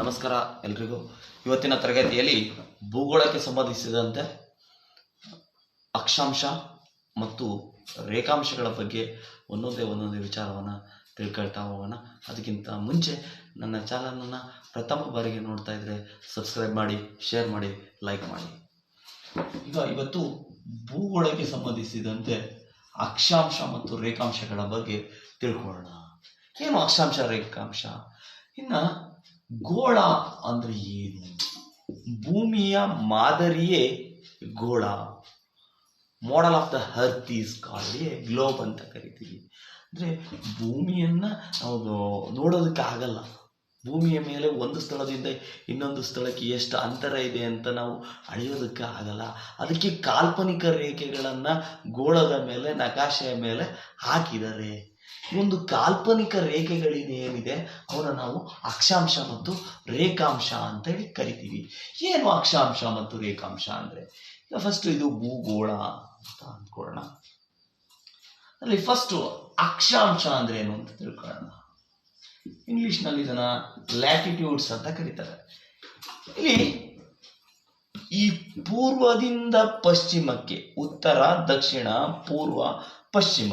ನಮಸ್ಕಾರ ಎಲ್ರಿಗೂ. ಇವತ್ತಿನ ತರಗತಿಯಲ್ಲಿ ಭೂಗೋಳಕ್ಕೆ ಸಂಬಂಧಿಸಿದಂತೆ ಅಕ್ಷಾಂಶ ಮತ್ತು ರೇಖಾಂಶಗಳ ಬಗ್ಗೆ ಒಂದೊಂದೇ ಒಂದೊಂದೇ ವಿಚಾರವನ್ನು ತಿಳ್ಕೊಳ್ತಾ ಹೋಗೋಣ. ಅದಕ್ಕಿಂತ ಮುಂಚೆ ನನ್ನ ಚಾನಲನ್ನು ಪ್ರಥಮ ಬಾರಿಗೆ ನೋಡ್ತಾ ಇದ್ದರೆ ಸಬ್ಸ್ಕ್ರೈಬ್ ಮಾಡಿ, ಶೇರ್ ಮಾಡಿ, ಲೈಕ್ ಮಾಡಿ. ಈಗ ಇವತ್ತು ಭೂಗೋಳಕ್ಕೆ ಸಂಬಂಧಿಸಿದಂತೆ ಅಕ್ಷಾಂಶ ಮತ್ತು ರೇಖಾಂಶಗಳ ಬಗ್ಗೆ ತಿಳ್ಕೊಳ್ಳೋಣ. ಏನು ಅಕ್ಷಾಂಶ, ರೇಖಾಂಶ? ಇನ್ನು ಗೋಳ ಅಂದ್ರೆ ಏನು? ಭೂಮಿಯ ಮಾದರಿಯೇ ಗೋಳ model of the earth is called a globe ಅಂತ ಕರಿತೀವಿ. ಅಂದರೆ ಭೂಮಿಯನ್ನು ನಾವು ನೋಡೋದಕ್ಕೆ ಆಗಲ್ಲ. ಭೂಮಿಯ ಮೇಲೆ ಒಂದು ಸ್ಥಳದಿಂದ ಇನ್ನೊಂದು ಸ್ಥಳಕ್ಕೆ ಎಷ್ಟು ಅಂತರ ಇದೆ ಅಂತ ನಾವು ಅಳೆಯೋದಕ್ಕೆ ಆಗಲ್ಲ. ಅದಕ್ಕೆ ಕಾಲ್ಪನಿಕ ರೇಖೆಗಳನ್ನು ಗೋಳದ ಮೇಲೆ, ನಕಾಶೆಯ ಮೇಲೆ ಹಾಕಿದ್ದಾರೆ ಒಂದು ಕಾಲ್ಪನಿಕ ರೇಖೆಗಳೇನಿದೆ, ಅವನ್ನ ನಾವು ಅಕ್ಷಾಂಶ ಮತ್ತು ರೇಖಾಂಶ ಅಂತ ಹೇಳಿ ಕರಿತೀವಿ. ಏನು ಅಕ್ಷಾಂಶ ಮತ್ತು ರೇಖಾಂಶ ಅಂದರೆ? ಫಸ್ಟ್ ಇದು ಭೂಗೋಳ ಅಂತ ಅಂದ್ಕೊಳ್ಳೋಣ. ಅಲ್ಲಿ ಫಸ್ಟ್ ಅಕ್ಷಾಂಶ ಅಂದ್ರೆ ಏನು ಅಂತ ತಿಳ್ಕೊಳ್ಳೋಣ. ಇಂಗ್ಲಿಷ್ನಲ್ಲಿ ಇದನ್ನ ಲ್ಯಾಟಿಟ್ಯೂಡ್ಸ್ ಅಂತ ಕರೀತಾರೆ. ಇಲ್ಲಿ ಈ ಪೂರ್ವದಿಂದ ಪಶ್ಚಿಮಕ್ಕೆ, ಉತ್ತರ, ದಕ್ಷಿಣ, ಪೂರ್ವ, ಪಶ್ಚಿಮ.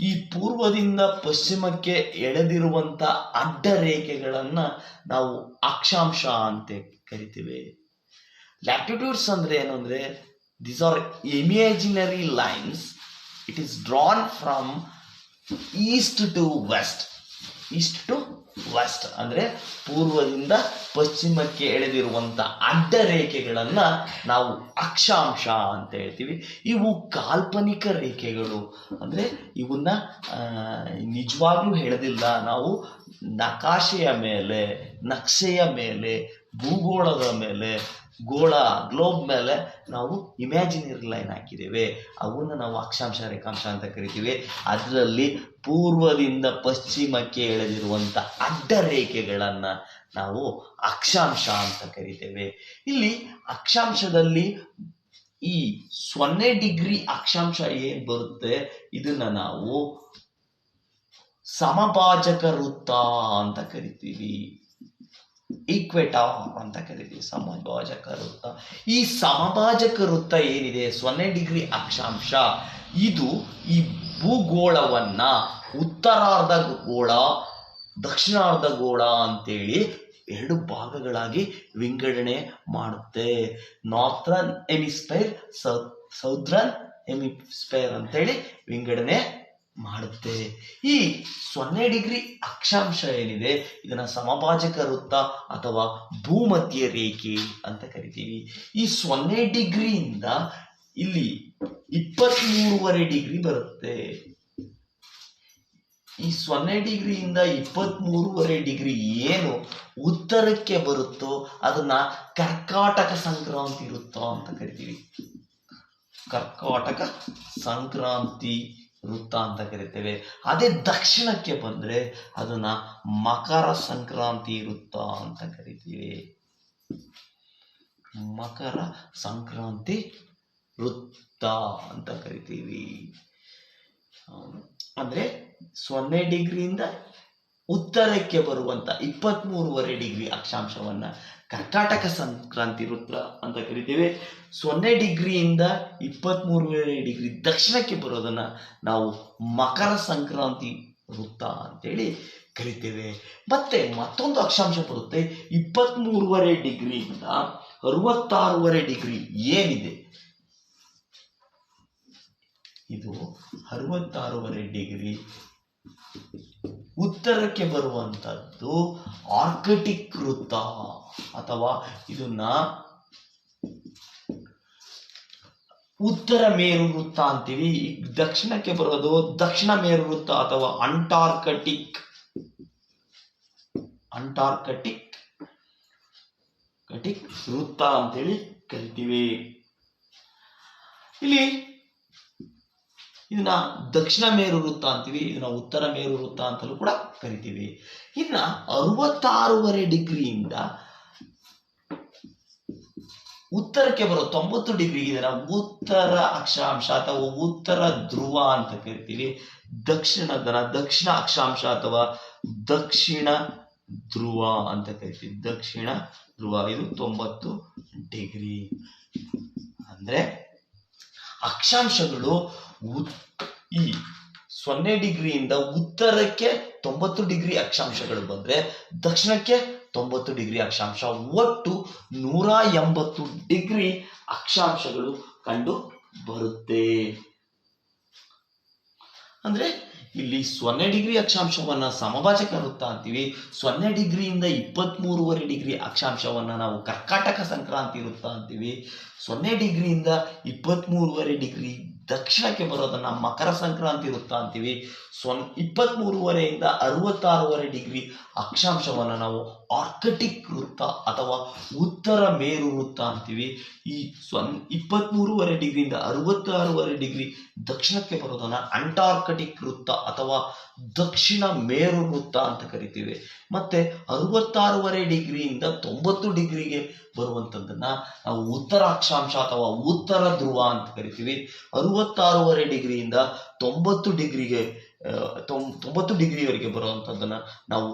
ಈ ಪೂರ್ವದಿಂದ ಪಶ್ಚಿಮಕ್ಕೆ ಎಳೆದಿರುವಂತ ಅಡ್ಡ ರೇಖೆಗಳನ್ನು ನಾವು ಅಕ್ಷಾಂಶ ಅಂತ ಕರಿತೀವಿ. ಲ್ಯಾಟಿಟ್ಯೂಡ್ಸ್ ಅಂದ್ರೆ ಏನು ಅಂದ್ರೆ this are imaginary lines it is drawn from east to west east to west, ಅಂದ್ರೆ ಪೂರ್ವದಿಂದ ಪಶ್ಚಿಮಕ್ಕೆ ಎಳೆದಿರುವಂತ ಅಡ್ಡ ರೇಖೆಗಳನ್ನು ನಾವು ಅಕ್ಷಾಂಶ ಅಂತ ಹೇಳ್ತೀವಿ. ಇವು ಕಾಲ್ಪನಿಕ ರೇಖೆಗಳು. ಅಂದ್ರೆ ಇವನ್ನ ನಿಜವಾಗ್ಲೂ ಹೇಳದಿಲ್ಲ. ನಾವು ನಕಾಶೆಯ ಮೇಲೆ, ನಕ್ಷೆಯ ಮೇಲೆ, ಭೂಗೋಳದ ಮೇಲೆ ಗೋಳ, ಗ್ಲೋಬ್ ಮೇಲೆ ನಾವು ಇಮ್ಯಾಜಿನರಿ ಲೈನ್ ಹಾಕಿದ್ದೇವೆ. ಅವನ್ನ ನಾವು ಅಕ್ಷಾಂಶ, ರೇಖಾಂಶ ಅಂತ ಕರಿತೀವಿ. ಅದರಲ್ಲಿ ಪೂರ್ವದಿಂದ ಪಶ್ಚಿಮಕ್ಕೆ ಎಳೆದಿರುವಂಥ ಅಡ್ಡ ರೇಖೆಗಳನ್ನು ನಾವು ಅಕ್ಷಾಂಶ ಅಂತ ಕರಿತೇವೆ. ಇಲ್ಲಿ ಅಕ್ಷಾಂಶದಲ್ಲಿ ಈ ಸೊನ್ನೆ ಡಿಗ್ರಿ ಅಕ್ಷಾಂಶ ಏನ್ ಬರುತ್ತೆ? ಇದನ್ನ ನಾವು ಸಮಭಾಜಕ ವೃತ್ತ ಅಂತ ಕರಿತೀವಿ. ಈಕ್ವೆಟಾರ್ ಅಂತ ಕರಿತೀವಿ, ಸಮಭಾಜಕ ವೃತ್ತ. ಈ ಸಮಭಾಜಕ ವೃತ್ತ ಏನಿದೆ? ಸೊನ್ನೆ ಡಿಗ್ರಿ ಅಕ್ಷಾಂಶ. ಇದು ಈ ಭೂಗೋಳವನ್ನ ಉತ್ತರಾರ್ಧ ಗೋಳ, ದಕ್ಷಿಣಾರ್ಧ ಗೋಳ ಅಂತೇಳಿ ಎರಡು ಭಾಗಗಳಾಗಿ ವಿಂಗಡಣೆ ಮಾಡುತ್ತೆ. ನಾರ್ತ್ರನ್ ಎಮಿಸ್ಪೈರ್ ಸೌ ಸೌತ್ರನ್ ಎಮಿಸ್ಪೈರ್ ಅಂತೇಳಿ ವಿಂಗಡಣೆ ಮಾಡುತ್ತೆ. ಈ ಸೊನ್ನೆ ಡಿಗ್ರಿ ಅಕ್ಷಾಂಶ ಏನಿದೆ? ಇದನ್ನ ಸಮಭಾಜಕ ವೃತ್ತ ಅಥವಾ ಭೂಮಧ್ಯ ರೇಖೆ ಅಂತ ಕರಿತೀವಿ. ಈ ಸೊನ್ನೆ ಡಿಗ್ರಿಯಿಂದ ಇಲ್ಲಿ ಇಪ್ಪತ್ಮೂರುವರೆ ಡಿಗ್ರಿ ಬರುತ್ತೆ. ಈ ಸೊನ್ನೆ ಡಿಗ್ರಿಯಿಂದ ಇಪ್ಪತ್ಮೂರುವರೆ ಡಿಗ್ರಿ ಏನು ಉತ್ತರಕ್ಕೆ ಬರುತ್ತೋ ಅದನ್ನ ಕರ್ಕಾಟಕ ಸಂಕ್ರಾಂತಿ ವೃತ್ತ ಅಂತ ಕರಿತೀವಿ. ಕರ್ಕಾಟಕ ಸಂಕ್ರಾಂತಿ ವೃತ್ತ ಅಂತ ಕರಿತೇವೆ. ಅದೇ ದಕ್ಷಿಣಕ್ಕೆ ಬಂದರೆ ಅದನ್ನ ಮಕರ ಸಂಕ್ರಾಂತಿ ವೃತ್ತ ಅಂತ ಕರಿತೀವಿ. ಮಕರ ಸಂಕ್ರಾಂತಿ ವೃತ್ತ ಅಂತ ಕರಿತೀವಿ. ಅಂದರೆ ಸೊನ್ನೆ ಡಿಗ್ರಿಯಿಂದ ಉತ್ತರಕ್ಕೆ ಬರುವಂತ ಇಪ್ಪತ್ಮೂರುವರೆ ಡಿಗ್ರಿ ಅಕ್ಷಾಂಶವನ್ನ ಕರ್ಕಾಟಕ ಸಂಕ್ರಾಂತಿ ವೃತ್ತ ಅಂತ ಕರಿತೇವೆ. ಸೊನ್ನೆ ಡಿಗ್ರಿಯಿಂದ ಇಪ್ಪತ್ತ್ಮೂರುವರೆ ಡಿಗ್ರಿ ದಕ್ಷಿಣಕ್ಕೆ ಬರೋದನ್ನು ನಾವು ಮಕರ ಸಂಕ್ರಾಂತಿ ವೃತ್ತ ಅಂತೇಳಿ ಕರಿತೇವೆ. ಮತ್ತೆ ಮತ್ತೊಂದು ಅಕ್ಷಾಂಶ ಬರುತ್ತೆ. ಇಪ್ಪತ್ತ್ಮೂರುವರೆ ಡಿಗ್ರಿಯಿಂದ ಅರವತ್ತಾರೂವರೆ ಡಿಗ್ರಿ ಏನಿದೆ? ಇದು ಅರವತ್ತಾರೂವರೆ ಡಿಗ್ರಿ ಉತ್ತರಕ್ಕೆ ಬರುವಂತದ್ದು ಆರ್ಕಟಿಕ್ ವೃತ್ತ ಅಥವಾ ಇದನ್ನ ಉತ್ತರ ಮೇರು ವೃತ್ತ ಅಂತೀವಿ. ದಕ್ಷಿಣಕ್ಕೆ ಬರೋದು ದಕ್ಷಿಣ ಮೇರು ವೃತ್ತ ಅಥವಾ ಅಂಟಾರ್ಕಟಿಕ್. ಅಂಟಾರ್ಕಟಿಕ್. ಕಟಿಕ್ ವೃತ್ತ ಅಂತೇಳಿ ಕರಿತೀವಿ. ಇಲ್ಲಿ ಇದನ್ನ ದಕ್ಷಿಣ ಮೇರು ವೃತ್ತ ಅಂತೀವಿ, ಇದನ್ನ ಉತ್ತರ ಮೇರು ವೃತ್ತ ಅಂತಲೂ ಕೂಡ ಕರಿತೀವಿ. ಇನ್ನ ಅರವತ್ತಾರೂವರೆ ಡಿಗ್ರಿಯಿಂದ ಉತ್ತರಕ್ಕೆ ಬರೋ ತೊಂಬತ್ತು ಡಿಗ್ರಿ ಇದನ್ನ ಉತ್ತರ ಅಕ್ಷಾಂಶ ಅಥವಾ ಉತ್ತರ ಧ್ರುವ ಅಂತ ಕರಿತೀವಿ. ದಕ್ಷಿಣದನ ದಕ್ಷಿಣ ಅಕ್ಷಾಂಶ ಅಥವಾ ದಕ್ಷಿಣ ಧ್ರುವ ಅಂತ ಕರಿತೀವಿ. ದಕ್ಷಿಣ ಧ್ರುವ, ಇದು ತೊಂಬತ್ತು ಡಿಗ್ರಿ. ಅಂದ್ರೆ ಅಕ್ಷಾಂಶಗಳು ಈ ಸೊನ್ನೆ ಡಿಗ್ರಿಯಿಂದ ಉತ್ತರಕ್ಕೆ ತೊಂಬತ್ತು ಡಿಗ್ರಿ ಅಕ್ಷಾಂಶಗಳು ಬಂದರೆ ದಕ್ಷಿಣಕ್ಕೆ ತೊಂಬತ್ತು ಡಿಗ್ರಿ ಅಕ್ಷಾಂಶ, ಒಟ್ಟು ನೂರ ಎಂಬತ್ತು ಡಿಗ್ರಿ ಅಕ್ಷಾಂಶಗಳು ಕಂಡು ಬರುತ್ತೆ. ಅಂದ್ರೆ ಇಲ್ಲಿ ಸೊನ್ನೆ ಡಿಗ್ರಿ ಅಕ್ಷಾಂಶವನ್ನ ಸಮಭಾಜಕ ವೃತ್ತ ಅಂತೀವಿ. ಸೊನ್ನೆ ಡಿಗ್ರಿಯಿಂದ ಇಪ್ಪತ್ತ್ಮೂರುವರೆ ಡಿಗ್ರಿ ಅಕ್ಷಾಂಶವನ್ನ ನಾವು ಕರ್ಕಾಟಕ ಸಂಕ್ರಾಂತಿ ವೃತ್ತ ಅಂತೀವಿ. ಸೊನ್ನೆ ಡಿಗ್ರಿಯಿಂದ ಇಪ್ಪತ್ತ್ಮೂರುವರೆ ಡಿಗ್ರಿ ದಕ್ಷಿಣಕ್ಕೆ ಬರೋದನ್ನ ಮಕರ ಸಂಕ್ರಾಂತಿ ವೃತ್ತ ಅಂತೀವಿ. ಸೊನ್ ಇಪ್ಪತ್ತ್ಮೂರುವರೆಯಿಂದ ಅರವತ್ತಾರೂವರೆ ಡಿಗ್ರಿ ಅಕ್ಷಾಂಶವನ್ನು ನಾವು ಆರ್ಕಟಿಕ್ ವೃತ್ತ ಅಥವಾ ಉತ್ತರ ಮೇರು ವೃತ್ತ ಅಂತೀವಿ. ಈ ಸ್ವನ್ ಇಪ್ಪತ್ತ್ಮೂರುವರೆ ಡಿಗ್ರಿಯಿಂದ ಅರವತ್ತಾರೂವರೆ ಡಿಗ್ರಿ ದಕ್ಷಿಣಕ್ಕೆ ಬರೋದನ್ನ ಅಂಟಾರ್ಕಟಿಕ್ ವೃತ್ತ ಅಥವಾ ದಕ್ಷಿಣ ಮೇರು ವೃತ್ತ ಅಂತ ಕರಿತೀವಿ. ಮತ್ತೆ ಅರವತ್ತಾರೂವರೆ ಡಿಗ್ರಿಯಿಂದ ತೊಂಬತ್ತು ಡಿಗ್ರಿಗೆ ಬರುವಂಥದ್ದನ್ನ ನಾವು ಉತ್ತರ ಅಕ್ಷಾಂಶ ಅಥವಾ ಉತ್ತರ ಧ್ರುವ ಅಂತ ಕರಿತೀವಿ. ಅರವತ್ತಾರೂವರೆ ಡಿಗ್ರಿಯಿಂದ ತೊಂಬತ್ತು ಡಿಗ್ರಿಗೆ ತೊಂಬತ್ತು ಡಿಗ್ರಿವರೆಗೆ ಬರುವಂಥದ್ದನ್ನು ನಾವು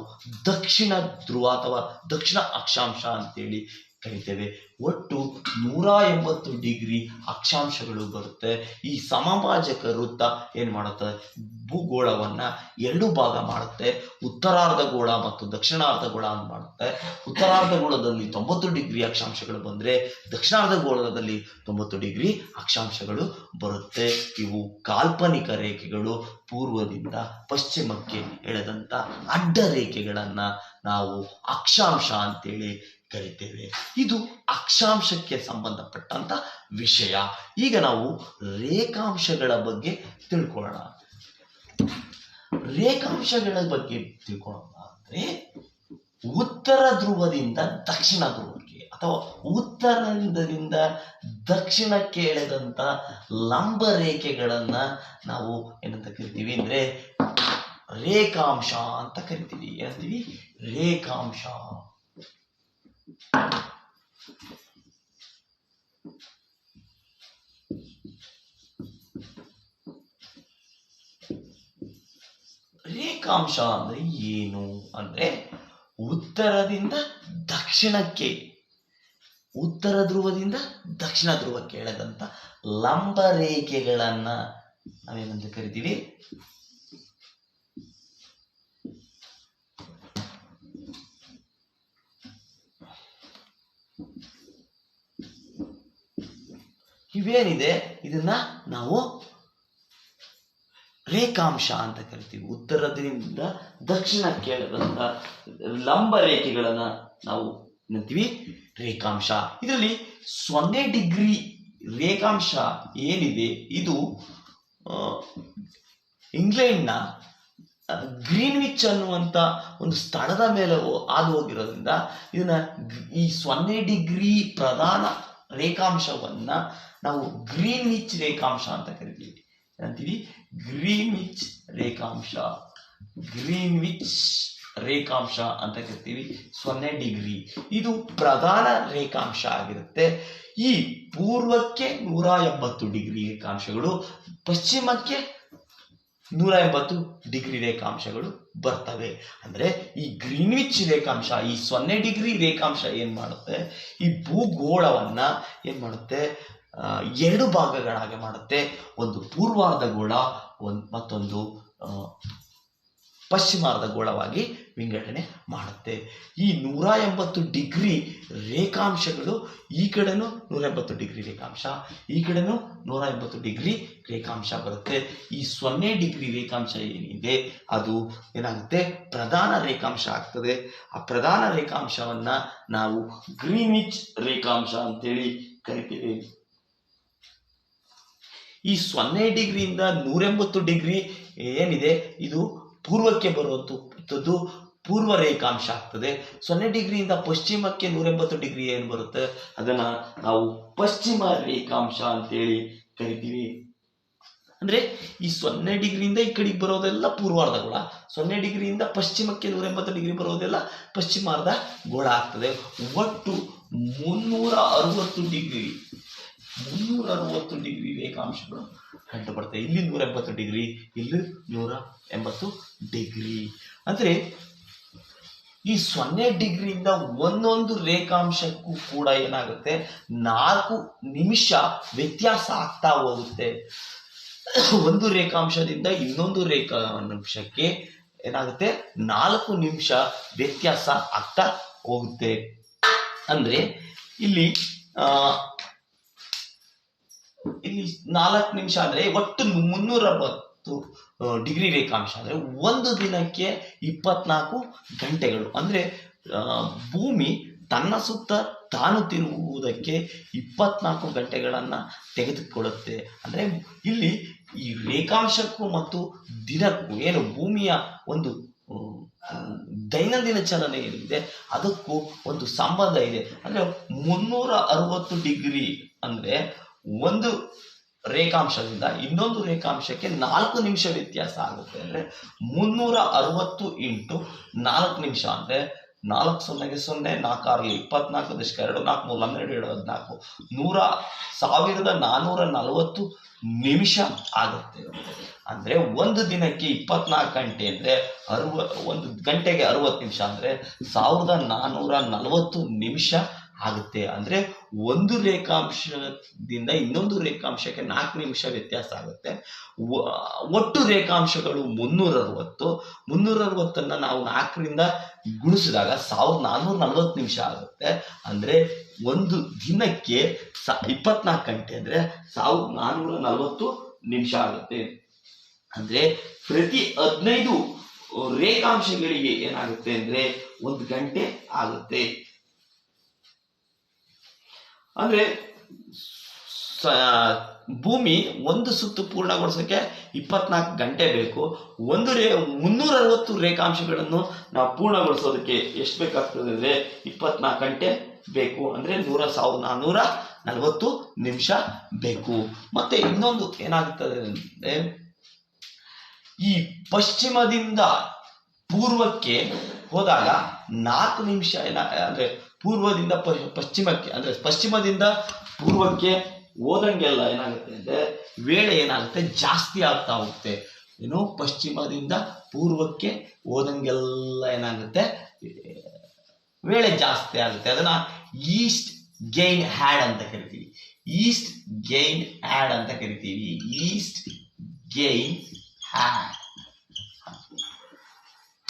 ದಕ್ಷಿಣ ಧ್ರುವ ಅಥವಾ ದಕ್ಷಿಣ ಅಕ್ಷಾಂಶ ಅಂತೇಳಿ ಕರಿತೇವೆ ಒಟ್ಟು ನೂರ ಎಂಬತ್ತು ಡಿಗ್ರಿ ಅಕ್ಷಾಂಶಗಳು ಬರುತ್ತೆ. ಈ ಸಮಭಾಜಕ ವೃತ್ತ ಏನು ಮಾಡುತ್ತೆ? ಭೂಗೋಳವನ್ನ ಎರಡು ಭಾಗ ಮಾಡುತ್ತೆ. ಉತ್ತರಾರ್ಧ ಗೋಳ ಮತ್ತು ದಕ್ಷಿಣಾರ್ಧ ಗೋಳ ಅಂತ ಮಾಡುತ್ತೆ. ಉತ್ತರಾರ್ಧ ಗೋಳದಲ್ಲಿ ತೊಂಬತ್ತು ಡಿಗ್ರಿ ಅಕ್ಷಾಂಶಗಳು ಬಂದರೆ ದಕ್ಷಿಣಾರ್ಧ ಗೋಳದಲ್ಲಿ ತೊಂಬತ್ತು ಡಿಗ್ರಿ ಅಕ್ಷಾಂಶಗಳು ಬರುತ್ತೆ. ಇವು ಕಾಲ್ಪನಿಕ ರೇಖೆಗಳು. ಪೂರ್ವದಿಂದ ಪಶ್ಚಿಮಕ್ಕೆ ಎಳೆದಂಥ ಅಡ್ಡ ರೇಖೆಗಳನ್ನು ನಾವು ಅಕ್ಷಾಂಶ ಅಂತೇಳಿ ಕರಿತೇವೆ ಇದು ಅಕ್ಷಾಂಶಕ್ಕೆ ಸಂಬಂಧಪಟ್ಟಂತ ವಿಷಯ. ಈಗ ನಾವು ರೇಖಾಂಶಗಳ ಬಗ್ಗೆ ತಿಳ್ಕೊಳ್ಳೋಣ. ರೇಖಾಂಶಗಳ ಬಗ್ಗೆ ತಿಳ್ಕೊಳ್ಳೋಣ ಅಂದ್ರೆ ಉತ್ತರ ಧ್ರುವದಿಂದ ದಕ್ಷಿಣ ಧ್ರುವಕ್ಕೆ ಅಥವಾ ಉತ್ತರದಿಂದ ದಕ್ಷಿಣಕ್ಕೆ ಎಳೆದಂತ ಲಂಬ ರೇಖೆಗಳನ್ನ ನಾವು ಏನಂತ ಕರಿತೀವಿ ಅಂದ್ರೆ ರೇಖಾಂಶ ಅಂತ ಕರಿತೀವಿ. ಏನಂತೀವಿ? ರೇಖಾಂಶ. ರೇಖಾಂಶ ಅಂದ್ರೆ ಏನು ಅಂದ್ರೆ ಉತ್ತರದಿಂದ ದಕ್ಷಿಣಕ್ಕೆ, ಉತ್ತರ ಧ್ರುವದಿಂದ ದಕ್ಷಿಣ ಧ್ರುವಕ್ಕೆ ಎಳೆದಂತ ಲಂಬ ರೇಖೆಗಳನ್ನ ನಾವೇನಂತ ಕರಿತೀವಿ? ಇವೇನಿದೆ? ಇದನ್ನ ನಾವು ರೇಖಾಂಶ ಅಂತ ಕರಿತೀವಿ. ಉತ್ತರದಿಂದ ದಕ್ಷಿಣಕ್ಕೆ ಕೇಳಿದಂಥ ಲಂಬ ರೇಖೆಗಳನ್ನ ನಾವು ಏನಂತೀವಿ ರೇಖಾಂಶ. ಇದರಲ್ಲಿ ಸೊನ್ನೆ ಡಿಗ್ರಿ ರೇಖಾಂಶ ಏನಿದೆ, ಇದು ಇಂಗ್ಲೆಂಡ್ನ ಗ್ರೀನ್ವಿಚ್ ಅನ್ನುವಂಥ ಒಂದು ಸ್ಥಳದ ಮೇಲೆ ಹಾದು ಹೋಗಿರೋದ್ರಿಂದ ಇದನ್ನ ಈ ಸೊನ್ನೆ ಡಿಗ್ರಿ ಪ್ರಧಾನ ರೇಖಾಂಶವನ್ನ ನಾವು ಗ್ರೀನ್ವಿಚ್ ರೇಖಾಂಶ ಅಂತ ಕರಿತೀವಿ. ಅಂತೀವಿ ಗ್ರೀನ್ವಿಚ್ ರೇಖಾಂಶ. ಗ್ರೀನ್ವಿಚ್ ರೇಖಾಂಶ ಅಂತ ಕರಿತೀವಿ, ಸೊನ್ನೆ ಡಿಗ್ರಿ. ಇದು ಪ್ರಧಾನ ರೇಖಾಂಶ ಆಗಿರುತ್ತೆ. ಈ ಪೂರ್ವಕ್ಕೆ ನೂರ ಎಂಬತ್ತು ಡಿಗ್ರಿ ರೇಖಾಂಶಗಳು, ಪಶ್ಚಿಮಕ್ಕೆ ನೂರ ಎಂಬತ್ತು ಡಿಗ್ರಿ ರೇಖಾಂಶಗಳು ಬರ್ತವೆ. ಅಂದ್ರೆ ಈ ಗ್ರೀನ್ವಿಚ್ ರೇಖಾಂಶ, ಈ ಸೊನ್ನೆ ಡಿಗ್ರಿ ರೇಖಾಂಶ ಏನ್ ಮಾಡುತ್ತೆ? ಈ ಭೂಗೋಳವನ್ನ ಏನ್ ಮಾಡುತ್ತೆ? ಎರಡು ಭಾಗಗಳಾಗಿ ಮಾಡುತ್ತೆ. ಒಂದು ಪೂರ್ವಾರ್ಧ ಗೋಳ ಒಂದ್ ಮತ್ತೊಂದು ಪಶ್ಚಿಮಾರ್ಧ ಗೋಳವಾಗಿ ವಿಂಗಡಣೆ ಮಾಡುತ್ತೆ. ಈ ನೂರ ಎಂಬತ್ತು ಡಿಗ್ರಿ ರೇಖಾಂಶಗಳು ಈ ಕಡೆನೂ ನೂರ ಎಂಬತ್ತು ಡಿಗ್ರಿ ರೇಖಾಂಶ, ಈ ಕಡೆನೂ ನೂರ ಎಂಬತ್ತು ಡಿಗ್ರಿ ರೇಖಾಂಶ ಬರುತ್ತೆ. ಈ ಸೊನ್ನೆ ಡಿಗ್ರಿ ರೇಖಾಂಶ ಏನಿದೆ, ಅದು ಏನಾಗುತ್ತೆ? ಪ್ರಧಾನ ರೇಖಾಂಶ ಆಗ್ತದೆ. ಆ ಪ್ರಧಾನ ರೇಖಾಂಶವನ್ನ ನಾವು ಗ್ರೀನಿಚ್ ರೇಖಾಂಶ ಅಂತೇಳಿ ಕರಿತೀವಿ. ಈ ಸೊನ್ನೆ ಡಿಗ್ರಿಯಿಂದ ನೂರೆಂಬತ್ತು ಡಿಗ್ರಿ ಏನಿದೆ? ಇದು ಪೂರ್ವಕ್ಕೆ ಬರುವಂಥದ್ದು ಪೂರ್ವ ರೇಖಾಂಶ ಆಗ್ತದೆ. ಸೊನ್ನೆ ಡಿಗ್ರಿಯಿಂದ ಪಶ್ಚಿಮಕ್ಕೆ ನೂರೆಂಬತ್ತು ಡಿಗ್ರಿ ಏನು ಬರುತ್ತೆ? ಅದನ್ನು ನಾವು ಪಶ್ಚಿಮ ರೇಖಾಂಶ ಅಂತೇಳಿ ಕರಿತೀವಿ. ಅಂದರೆ ಈ ಸೊನ್ನೆ ಡಿಗ್ರಿಯಿಂದ ಈ ಕಡೆಗೆ ಬರೋದೆಲ್ಲ ಪೂರ್ವಾರ್ಧ ಗೋಳ ಸೊನ್ನೆ ಡಿಗ್ರಿಯಿಂದ ಪಶ್ಚಿಮಕ್ಕೆ ನೂರ ಎಂಬತ್ತು ಡಿಗ್ರಿ ಬರೋದೆಲ್ಲ ಪಶ್ಚಿಮಾರ್ಧ ಗೋಳ ಆಗ್ತದೆ. ಒಟ್ಟು ಮುನ್ನೂರ ಅರವತ್ತು ಡಿಗ್ರಿ. ಮುನ್ನೂರ ಅರವತ್ತು ಡಿಗ್ರಿ ರೇಖಾಂಶಗಳು ಕಂಡು ಬರ್ತವೆ ಇಲ್ಲಿ ನೂರ ಎಂಬತ್ತು ಡಿಗ್ರಿ, ಇಲ್ಲಿ ನೂರ ಎಂಬತ್ತು ಡಿಗ್ರಿ. ಅಂದ್ರೆ ಈ ಸೊನ್ನೆ ಡಿಗ್ರಿಯಿಂದ ಒಂದೊಂದು ರೇಖಾಂಶಕ್ಕೂ ಕೂಡ ಏನಾಗುತ್ತೆ? ನಾಲ್ಕು ನಿಮಿಷ ವ್ಯತ್ಯಾಸ ಆಗ್ತಾ ಹೋಗುತ್ತೆ. ಒಂದು ರೇಖಾಂಶದಿಂದ ಇನ್ನೊಂದು ರೇಖಾಂಶಕ್ಕೆ ಏನಾಗುತ್ತೆ? ನಾಲ್ಕು ನಿಮಿಷ ವ್ಯತ್ಯಾಸ ಆಗ್ತಾ ಹೋಗುತ್ತೆ. ಅಂದ್ರೆ ಇಲ್ಲಿ ಇಲ್ಲಿ ನಾಲ್ಕು ನಿಮಿಷ ಆದರೆ ಒಟ್ಟು ಮುನ್ನೂರ ಅರವತ್ತು ಡಿಗ್ರಿ ರೇಖಾಂಶ ಅಂದರೆ ಒಂದು ದಿನಕ್ಕೆ ಇಪ್ಪತ್ನಾಲ್ಕು ಗಂಟೆಗಳು. ಅಂದ್ರೆ ಭೂಮಿ ತನ್ನ ಸುತ್ತ ತಾನು ತಿರುಗುವುದಕ್ಕೆ ಇಪ್ಪತ್ನಾಲ್ಕು ಗಂಟೆಗಳನ್ನು ತೆಗೆದುಕೊಳ್ಳುತ್ತೆ. ಅಂದ್ರೆ, ಇಲ್ಲಿ ಈ ರೇಖಾಂಶಕ್ಕೂ ಮತ್ತು ದಿನಕ್ಕೂ ಏನು ಭೂಮಿಯ ಒಂದು ದೈನಂದಿನ ಚಲನೆ ಏನಿದೆ, ಅದಕ್ಕೂ ಒಂದು ಸಂಬಂಧ ಇದೆ. ಅಂದ್ರೆ ಮುನ್ನೂರ ಅರವತ್ತು ಡಿಗ್ರಿ ಅಂದ್ರೆ ಒಂದು ರೇಖಾಂಶದಿಂದ ಇನ್ನೊಂದು ರೇಖಾಂಶಕ್ಕೆ ನಾಲ್ಕು ನಿಮಿಷ ವ್ಯತ್ಯಾಸ ಆಗುತ್ತೆ ಅಂದ್ರೆ ಮುನ್ನೂರ ಅರವತ್ತು ಇಂಟು ನಾಲ್ಕು ನಿಮಿಷ ಅಂದ್ರೆ ನಾಲ್ಕು ಸೊನ್ನೆಗೆ ಸೊನ್ನೆ, ನಾಲ್ಕು ಆರು ಇಪ್ಪತ್ನಾಲ್ಕು, ದಶಕ ಎರಡು, ನಾಲ್ಕು, ಮೂರು, ಹನ್ನೆರಡು, ಏಳು, ಹದಿನಾಲ್ಕು. ನೂರ, ಸಾವಿರದ ನಾನ್ನೂರ ನಲವತ್ತು ನಿಮಿಷ ಆಗುತ್ತೆ. ಅಂದ್ರೆ ಒಂದು ದಿನಕ್ಕೆ ಇಪ್ಪತ್ನಾಲ್ಕು ಗಂಟೆ ಅಂದ್ರೆ ಅರವ, ಒಂದು ಗಂಟೆಗೆ ಅರವತ್ತು ನಿಮಿಷ ಅಂದ್ರೆ ಸಾವಿರದ ನಾನ್ನೂರ ನಲವತ್ತು ನಿಮಿಷ ಆಗುತ್ತೆ. ಅಂದ್ರೆ ಒಂದು ರೇಖಾಂಶದಿಂದ ಇನ್ನೊಂದು ರೇಖಾಂಶಕ್ಕೆ ನಾಲ್ಕು ನಿಮಿಷ ವ್ಯತ್ಯಾಸ ಆಗುತ್ತೆ. ಒಟ್ಟು ರೇಖಾಂಶಗಳು ಮುನ್ನೂರ ಅರವತ್ತು ಮುನ್ನೂರ ಅರವತ್ತನ್ನ ನಾವು ನಾಲ್ಕರಿಂದ ಗುಣಿಸಿದಾಗ ಸಾವಿರದ ನಾನ್ನೂರ ನಲವತ್ತು ನಿಮಿಷ ಆಗುತ್ತೆ. ಅಂದ್ರೆ ಒಂದು ದಿನಕ್ಕೆ ಸ, ಇಪ್ಪತ್ನಾಲ್ಕು ಗಂಟೆ ಅಂದ್ರೆ ಸಾವಿರದ ನಾನ್ನೂರ ನಲವತ್ತು ನಿಮಿಷ ಆಗುತ್ತೆ. ಅಂದ್ರೆ ಪ್ರತಿ ಹದಿನೈದು ರೇಖಾಂಶಗಳಿಗೆ ಏನಾಗುತ್ತೆ ಅಂದ್ರೆ ಒಂದು ಗಂಟೆ ಆಗುತ್ತೆ. ಅಂದ್ರೆ ಸ- ಭೂಮಿ ಒಂದು ಸುತ್ತು ಪೂರ್ಣಗೊಳಿಸೋಕ್ಕೆ ಇಪ್ಪತ್ನಾಲ್ಕು ಗಂಟೆ ಬೇಕು. ಒಂದು ರೇ ಮುನ್ನೂರ ಅರವತ್ತು ರೇಖಾಂಶಗಳನ್ನು ನಾವು ಪೂರ್ಣಗೊಳಿಸೋದಕ್ಕೆ ಎಷ್ಟು ಬೇಕಾಗ್ತದೆ ಅಂದರೆ ಇಪ್ಪತ್ನಾಲ್ಕು ಗಂಟೆ ಬೇಕು ಅಂದರೆ ನೂರ ಸಾವಿರದ ನಾನ್ನೂರ ನಲವತ್ತು ನಿಮಿಷ ಬೇಕು. ಮತ್ತೆ ಇನ್ನೊಂದು ಏನಾಗುತ್ತದೆ ಅಂದರೆ ಈ ಪಶ್ಚಿಮದಿಂದ ಪೂರ್ವಕ್ಕೆ ಹೋದಾಗ ನಾಲ್ಕು ನಿಮಿಷ ಏನ, ಅಂದ್ರೆ ಪೂರ್ವದಿಂದ ಪಶ್ಚಿಮಕ್ಕೆ, ಅಂದ್ರೆ ಪಶ್ಚಿಮದಿಂದ ಪೂರ್ವಕ್ಕೆ ಹೋದಂಗೆಲ್ಲ ಏನಾಗುತ್ತೆ ಅಂದ್ರೆ ವೇಳೆ ಏನಾಗುತ್ತೆ, ಜಾಸ್ತಿ ಆಗ್ತಾ ಹೋಗುತ್ತೆ. ಏನು? ಪಶ್ಚಿಮದಿಂದ ಪೂರ್ವಕ್ಕೆ ಹೋದಂಗೆಲ್ಲ ಏನಾಗುತ್ತೆ, ವೇಳೆ ಜಾಸ್ತಿ ಆಗುತ್ತೆ. ಅದನ್ನ ಈಸ್ಟ್ ಗೈನ್ ಹ್ಯಾಡ್ ಅಂತ ಕರಿತೀವಿ. ಈಸ್ಟ್ ಗೈನ್ ಹ್ಯಾಡ್ ಅಂತ ಕರಿತೀವಿ. ಈಸ್ಟ್ ಗೈನ್ ಹ್ಯಾಡ್.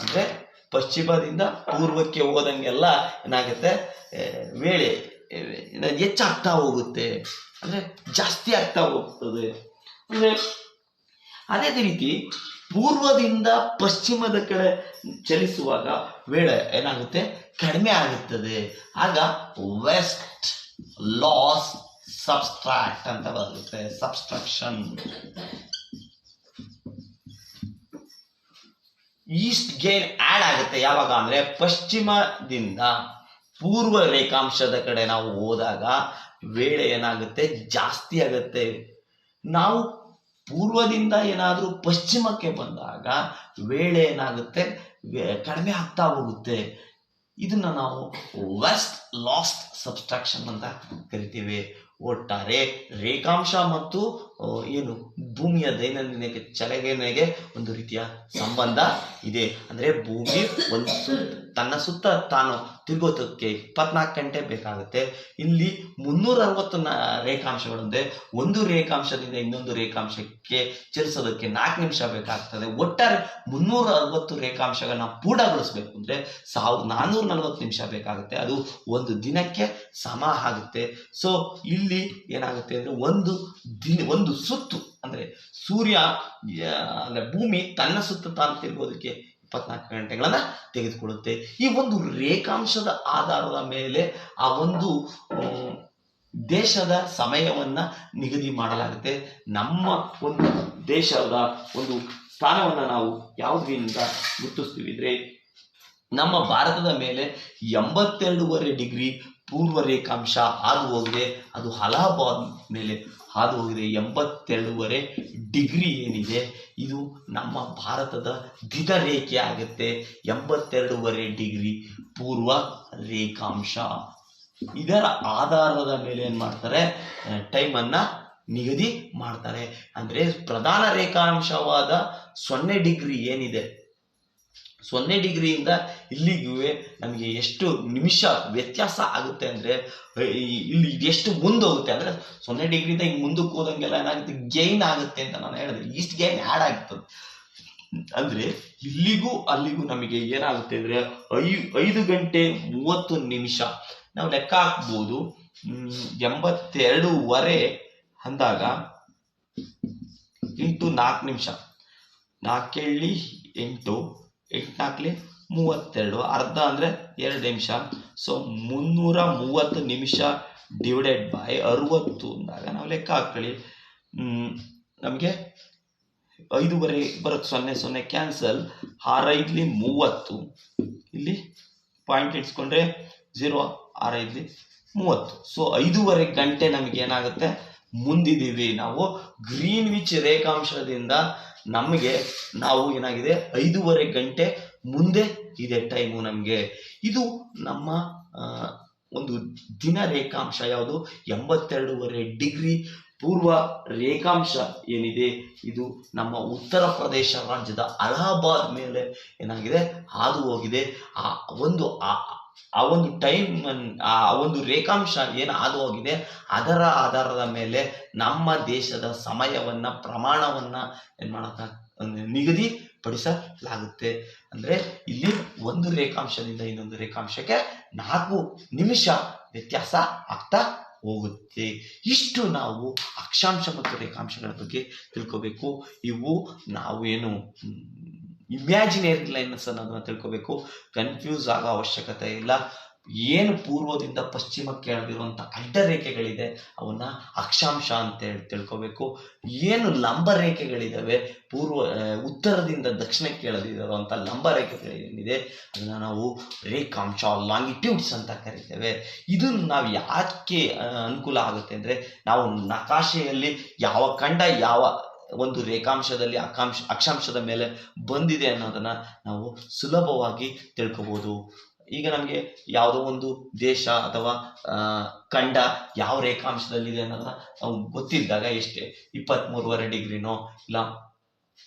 ಅಂದ್ರೆ ಪಶ್ಚಿಮದಿಂದ ಪೂರ್ವಕ್ಕೆ ಹೋದಂಗೆಲ್ಲ ಏನಾಗುತ್ತೆ? ವೇಳೆ ಹೆಚ್ಚಾಗ್ತಾ ಹೋಗುತ್ತೆ. ಅಂದ್ರೆ ಜಾಸ್ತಿ ಆಗ್ತಾ ಹೋಗ್ತದೆ. ಅಂದರೆ ಅದೇ ರೀತಿ ಪೂರ್ವದಿಂದ ಪಶ್ಚಿಮದ ಕಡೆ ಚಲಿಸುವಾಗ ವೇಳೆ ಏನಾಗುತ್ತೆ? ಕಡಿಮೆ ಆಗುತ್ತದೆ. ಆಗ ವೆಸ್ಟ್ ಲಾಸ್ ಸಬ್ಸ್ಟ್ರಾಕ್ಟ್ ಅಂತ ಬರುತ್ತೆ. ಸಬ್ಸ್ಟ್ರಕ್ಷನ್ ಈಸ್ಟ್ ಗೇನ್ ಆ್ಯಡ್ ಆಗುತ್ತೆ. ಯಾವಾಗ ಅಂದರೆ ಪಶ್ಚಿಮದಿಂದ ಪೂರ್ವ ರೇಖಾಂಶದ ಕಡೆ ನಾವು ಹೋದಾಗ ವೇಳೆ ಏನಾಗುತ್ತೆ? ಜಾಸ್ತಿ ಆಗುತ್ತೆ. ನಾವು ಪೂರ್ವದಿಂದ ಏನಾದರೂ ಪಶ್ಚಿಮಕ್ಕೆ ಬಂದಾಗ ವೇಳೆ ಏನಾಗುತ್ತೆ? ಕಡಿಮೆ ಆಗ್ತಾ ಹೋಗುತ್ತೆ. ಇದನ್ನ ನಾವು ವೆಸ್ಟ್ ಲಾಸ್ಟ್ ಸಬ್ಸ್ಟ್ರಾಕ್ಷನ್ ಅಂತ ಕರಿತೀವಿ. ಒಟ್ಟಾರೆ ರೇಖಾಂಶ ಮತ್ತು ಏನು ಭೂಮಿಯ ದೈನಂದಿನ ಚಲಗೆನೆಗೆ ಒಂದು ರೀತಿಯ ಸಂಬಂಧ ಇದೆ. ಅಂದ್ರೆ ಭೂಮಿ ಒಂದು ತನ್ನ ಸುತ್ತ ತಾನು ತಿರುಗೋದಕ್ಕೆ ಇಪ್ಪತ್ನಾಲ್ಕು ಗಂಟೆ ಬೇಕಾಗುತ್ತೆ. ಇಲ್ಲಿ ಮುನ್ನೂರ ಅರವತ್ತು ನ- ಒಂದು ರೇಖಾಂಶದಿಂದ ಇನ್ನೊಂದು ರೇಖಾಂಶಕ್ಕೆ ಚಲಿಸೋದಕ್ಕೆ ನಾಲ್ಕು ನಿಮಿಷ ಬೇಕಾಗ್ತದೆ. ಒಟ್ಟಾರೆ ಮುನ್ನೂರ ಅರವತ್ತು ರೇಖಾಂಶಗಳನ್ನ ಪೂರ್ಣಗೊಳಿಸ್ಬೇಕು ಅಂದ್ರೆ ಸಾವಿರದ ನಾನ್ನೂರ ನಲವತ್ತು ನಿಮಿಷ ಬೇಕಾಗುತ್ತೆ. ಅದು ಒಂದು ದಿನಕ್ಕೆ ಸಮ ಆಗುತ್ತೆ. ಸೊ ಇಲ್ಲಿ ಏನಾಗುತ್ತೆ ಅಂದ್ರೆ ಒಂದು ದಿನ, ಒಂದು ಸುತ್ತು ಅಂದ್ರೆ ಸೂರ್ಯ ಅಂದ್ರೆ ಭೂಮಿ ತನ್ನ ಸುತ್ತ ತಾನು ತಿರುಗೋದಕ್ಕೆ ಇಪ್ಪತ್ನಾಲ್ಕು ಗಂಟೆಗಳನ್ನ ತೆಗೆದುಕೊಳ್ಳುತ್ತೆ. ಈ ಒಂದು ರೇಖಾಂಶದ ಆಧಾರದ ಮೇಲೆ ಆ ಒಂದು ದೇಶದ ಸಮಯವನ್ನ ನಿಗದಿ ಮಾಡಲಾಗುತ್ತೆ. ನಮ್ಮ ಒಂದು ದೇಶದ ಒಂದು ಸ್ಥಾನವನ್ನ ನಾವು ಯಾವುದರಿಂದ ಗುರುತಿಸ್ತೀವಿ ಅಂದ್ರೆ, ನಮ್ಮ ಭಾರತದ ಮೇಲೆ ಎಂಬತ್ತೆರಡೂವರೆ ಡಿಗ್ರಿ ಪೂರ್ವ ರೇಖಾಂಶ ಹಾದು ಹೋಗಿದೆ. ಅದು ಅಲಹಾಬಾದ್ ಮೇಲೆ ಹಾದು ಹೋಗಿದೆ. ಎಂಬತ್ತೆರಡೂವರೆ ಡಿಗ್ರಿ ಏನಿದೆ. ಇದು ನಮ್ಮ ಭಾರತದ ದಿದ ರೇಖೆ ಆಗುತ್ತೆ. ಎಂಬತ್ತೆರಡೂವರೆ ಡಿಗ್ರಿ ಪೂರ್ವ ರೇಖಾಂಶ ಇದರ ಆಧಾರದ ಮೇಲೆ ಏನು ಮಾಡ್ತಾರೆ? ಟೈಮನ್ನು ನಿಗದಿ ಮಾಡ್ತಾರೆ. ಅಂದರೆ ಪ್ರಧಾನ ರೇಖಾಂಶವಾದ ಸೊನ್ನೆ ಡಿಗ್ರಿ ಏನಿದೆ? ಸೊನ್ನೆ ಡಿಗ್ರಿಯಿಂದ ಇಲ್ಲಿಗೂ ನಮಗೆ ಎಷ್ಟು ನಿಮಿಷ ವ್ಯತ್ಯಾಸ ಆಗುತ್ತೆ ಅಂದರೆ ಇಲ್ಲಿ ಎಷ್ಟು ಮುಂದೆ ಹೋಗುತ್ತೆ ಅಂದರೆ, ಸೊನ್ನೆ ಡಿಗ್ರಿಯಿಂದ ಹಿಂಗೆ ಮುಂದಕ್ಕೆ ಹೋದಂಗೆಲ್ಲ ಏನಾಗುತ್ತೆ ಗೈನ್ ಆಗುತ್ತೆ ಅಂತ ನಾನು ಹೇಳಿದೆ. ಈಸ್ಟ್ ಗೈನ್ ಆ್ಯಡ್ ಆಗ್ತದೆ. ಅಂದರೆ ಇಲ್ಲಿಗೂ ಅಲ್ಲಿಗೂ ನಮಗೆ ಏನಾಗುತ್ತೆ ಅಂದರೆ, ಐ, ಐದು ಗಂಟೆ ಮೂವತ್ತು ನಿಮಿಷ. ನಾವು ಲೆಕ್ಕ ಹಾಕ್ಬೋದು. ಎಂಬತ್ತೆರಡೂವರೆ ಅಂದಾಗ ಇಂಟು ನಾಲ್ಕು ನಿಮಿಷ. ನಾಲ್ಕೇಳಿ ಎಂಟು ಎಂಟು ಮೂವತ್ತೆರಡು. ಅರ್ಧ ಅಂದರೆ ಎರಡು ನಿಮಿಷ. ಸೊ ಮುನ್ನೂರ ಮೂವತ್ತು ನಿಮಿಷ ಡಿವೈಡೆಡ್ ಬೈ ಅರುವತ್ತು ಅಂದಾಗ ನಾವು ಲೆಕ್ಕ ಹಾಕೊಳ್ಳಿ ನಮಗೆ ಐದೂವರೆ ಬರುತ್ತೆ ಸೊನ್ನೆ ಸೊನ್ನೆ ಕ್ಯಾನ್ಸಲ್ ಆರೈದ್ಲಿ ಮೂವತ್ತು. ಇಲ್ಲಿ ಪಾಯಿಂಟ್ ಇಟ್ಸ್ಕೊಂಡ್ರೆ ಝೀರೋ ಆರೈದ್ಲಿ ಮೂವತ್ತು. ಸೊ ಐದೂವರೆ ಗಂಟೆ ನಮಗೆ ಏನಾಗುತ್ತೆ? ಮುಂದಿದ್ದೀವಿ ನಾವು. ಗ್ರೀನ್ ವಿಚ್ ರೇಖಾಂಶದಿಂದ ನಮಗೆ ನಾವು ಏನಾಗಿದೆ? ಐದೂವರೆ ಗಂಟೆ ಮುಂದೆ ಇದೆ ಟೈಮು ನಮಗೆ. ಇದು ನಮ್ಮ ಒಂದು ದಿನ ರೇಖಾಂಶ ಯಾವುದು? ಎಂಬತ್ತೆರಡೂವರೆ ಡಿಗ್ರಿ ಪೂರ್ವ ರೇಖಾಂಶ ಏನಿದೆ? ಇದು ನಮ್ಮ ಉತ್ತರ ಪ್ರದೇಶ ರಾಜ್ಯದ ಅಲಹಾಬಾದ್ ಮೇಲೆ ಏನಾಗಿದೆ? ಹಾದು ಹೋಗಿದೆ. ಆ ಒಂದು ಆ ಆ ಒಂದು ಟೈಮ್ ಆ ಒಂದು ರೇಖಾಂಶ ಏನು ಹಾದು ಹೋಗಿದೆ ಅದರ ಆಧಾರದ ಮೇಲೆ ನಮ್ಮ ದೇಶದ ಸಮಯವನ್ನ, ಪ್ರಮಾಣವನ್ನ ಏನ್ ಮಾಡಕ ನಿಗದಿಪಡಿಸಲಾಗುತ್ತೆ. ಅಂದ್ರೆ ಇಲ್ಲಿ ಒಂದು ರೇಖಾಂಶದಿಂದ ಇನ್ನೊಂದು ರೇಖಾಂಶಕ್ಕೆ ನಾಲ್ಕು ನಿಮಿಷ ವ್ಯತ್ಯಾಸ ಆಗ್ತಾ ಹೋಗುತ್ತೆ. ಇಷ್ಟು ನಾವು ಅಕ್ಷಾಂಶ ಮತ್ತು ರೇಖಾಂಶಗಳ ಬಗ್ಗೆ ತಿಳ್ಕೋಬೇಕು. ಇವು ನಾವು ಏನು ಇಮ್ಯಾಜಿನೇರಿ ಲೈನ್ಸ್ ಅನ್ನೋದನ್ನ ತಿಳ್ಕೋಬೇಕು. ಕನ್ಫ್ಯೂಸ್ ಆಗೋ ಅವಶ್ಯಕತೆ ಇಲ್ಲ. ಏನು ಪೂರ್ವದಿಂದ ಪಶ್ಚಿಮಕ್ಕೆ ಎಳೆದಿರುವಂಥ ಅಡ್ಡ ರೇಖೆಗಳಿದೆ ಅವನ್ನ ಅಕ್ಷಾಂಶ ಅಂತ ಹೇಳಿ ತಿಳ್ಕೋಬೇಕು. ಏನು ಲಂಬ ರೇಖೆಗಳಿದಾವೆ, ಪೂರ್ವ ಉತ್ತರದಿಂದ ದಕ್ಷಿಣಕ್ಕೆ ಎಳೆದಿರುವಂಥ ಲಂಬ ರೇಖೆಗಳೇನಿದೆ, ಅದನ್ನ ನಾವು ರೇಖಾಂಶ ಲಾಂಗಿಟ್ಯೂಡ್ಸ್ ಅಂತ ಕರಿತೇವೆ. ಇದನ್ನು ನಾವು ಯಾಕೆ ಅನುಕೂಲ ಆಗುತ್ತೆ ಅಂದರೆ, ನಾವು ನಕಾಶೆಯಲ್ಲಿ ಯಾವ ಖಂಡ, ಯಾವ ಒಂದು ರೇಖಾಂಶದಲ್ಲಿ ಅಕಾಂಶ ಅಕ್ಷಾಂಶದ ಮೇಲೆ ಬಂದಿದೆ ಅನ್ನೋದನ್ನ ನಾವು ಸುಲಭವಾಗಿ ತಿಳ್ಕೋಬೋದು. ಈಗ ನಮಗೆ ಯಾವುದೋ ಒಂದು ದೇಶ ಅಥವಾ ಖಂಡ ಯಾವ ರೇಖಾಂಶದಲ್ಲಿದೆ ಅನ್ನೋದನ್ನ ನಾವು ಗೊತ್ತಿದ್ದಾಗ ಎಷ್ಟೇ ಇಪ್ಪತ್ತ್ಮೂರುವರೆ ಡಿಗ್ರಿನೋ ಇಲ್ಲ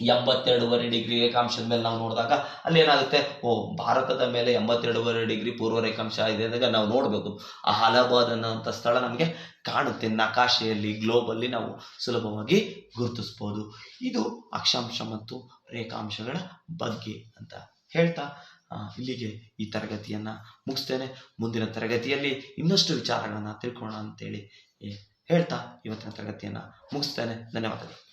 ಎಂಬತ್ತೆರಡೂವರೆ ಡಿಗ್ರಿ ರೇಖಾಂಶದ ಮೇಲೆ ನಾವು ನೋಡಿದಾಗ ಅಲ್ಲಿ ಏನಾಗುತ್ತೆ? ಓ, ಭಾರತದ ಮೇಲೆ ಎಂಬತ್ತೆರಡೂವರೆ ಡಿಗ್ರಿ ಪೂರ್ವ ರೇಖಾಂಶ ಇದೆ ಅಂದಾಗ ನಾವು ನೋಡಬೇಕು ಆ ಹಲಬಾದ್ ಅನ್ನೋಂಥ ಸ್ಥಳ ನಮಗೆ ಕಾಣುತ್ತೆ. ನಕಾಶೆಯಲ್ಲಿ ಗ್ಲೋಬಲ್ಲಿ ನಾವು ಸುಲಭವಾಗಿ ಗುರುತಿಸ್ಬೋದು. ಇದು ಅಕ್ಷಾಂಶ ಮತ್ತು ರೇಖಾಂಶಗಳ ಬಗ್ಗೆ ಅಂತ ಹೇಳ್ತಾ ಇಲ್ಲಿಗೆ ಈ ತರಗತಿಯನ್ನು ಮುಗಿಸ್ತೇನೆ. ಮುಂದಿನ ತರಗತಿಯಲ್ಲಿ ಇನ್ನಷ್ಟು ವಿಚಾರಗಳನ್ನು ತಿಳ್ಕೊಳ್ಳೋಣ ಅಂತೇಳಿ ಹೇಳ್ತಾ ಇವತ್ತಿನ ತರಗತಿಯನ್ನು ಮುಗಿಸ್ತೇನೆ. ಧನ್ಯವಾದಗಳು.